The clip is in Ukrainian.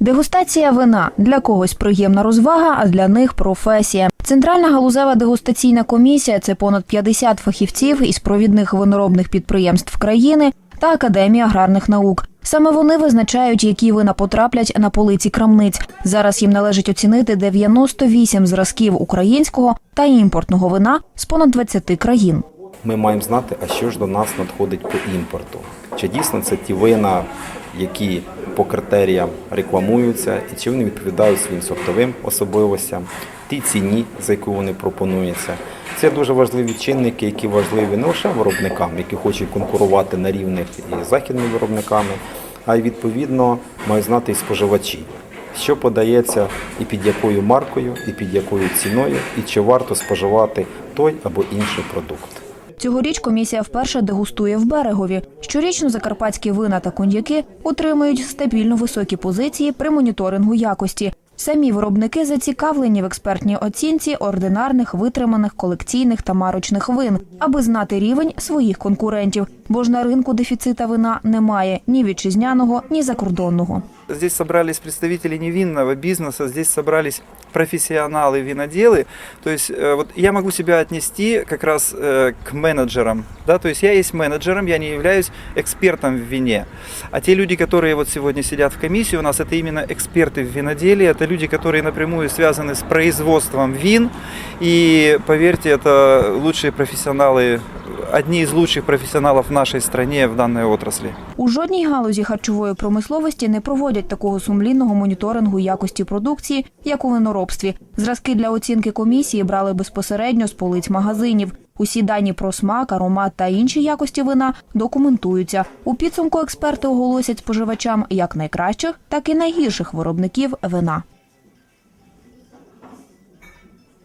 Дегустація вина для когось приємна розвага, а для них професія. Центральна галузева дегустаційна комісія це понад 50 фахівців із провідних виноробних підприємств країни та Академії аграрних наук. Саме вони визначають, які вина потраплять на полиці крамниць. Зараз їм належить оцінити 98 зразків українського та імпортного вина з понад 20 країн. Ми маємо знати, а що ж до нас надходить по імпорту. Чи дійсно це ті вина, які по критеріям рекламуються, і чи вони відповідають своїм сортовим особливостям, тій ціні, за яку вони пропонуються. Це дуже важливі чинники, які важливі не лише виробникам, які хочуть конкурувати на рівних із західними виробниками, а й відповідно мають знати і споживачі, що подається і під якою маркою, і під якою ціною, і чи варто споживати той або інший продукт. Цьогоріч комісія вперше дегустує в берегові. Щорічно закарпатські вина та коньяки отримують стабільно високі позиції при моніторингу якості. Самі виробники зацікавлені в експертній оцінці ординарних, витриманих, колекційних та марочних вин, аби знати рівень своїх конкурентів. Бо ж на ринку дефіцита вина немає ні вітчизняного, ні закордонного. Здесь собрались представители невинного бизнеса, здесь собрались профессионалы, виноделы. То есть э, вот я могу себя отнести как раз э, к менеджерам. Да? То есть я есть менеджером, я не являюсь экспертом в вине. А те люди, которые вот сегодня сидят в комиссии, у нас это именно эксперты в виноделии, это люди, которые напрямую связаны с производством вин. И поверьте, это лучшие профессионалы, одни из лучших профессионалов в нашей стране в данной отрасли. У жодній галузі харчової промисловості не проводять такого сумлінного моніторингу якості продукції, як у виноробстві. Зразки для оцінки комісії брали безпосередньо з полиць магазинів. Усі дані про смак, аромат та інші якості вина документуються. У підсумку експерти оголосять споживачам як найкращих, так і найгірших виробників вина.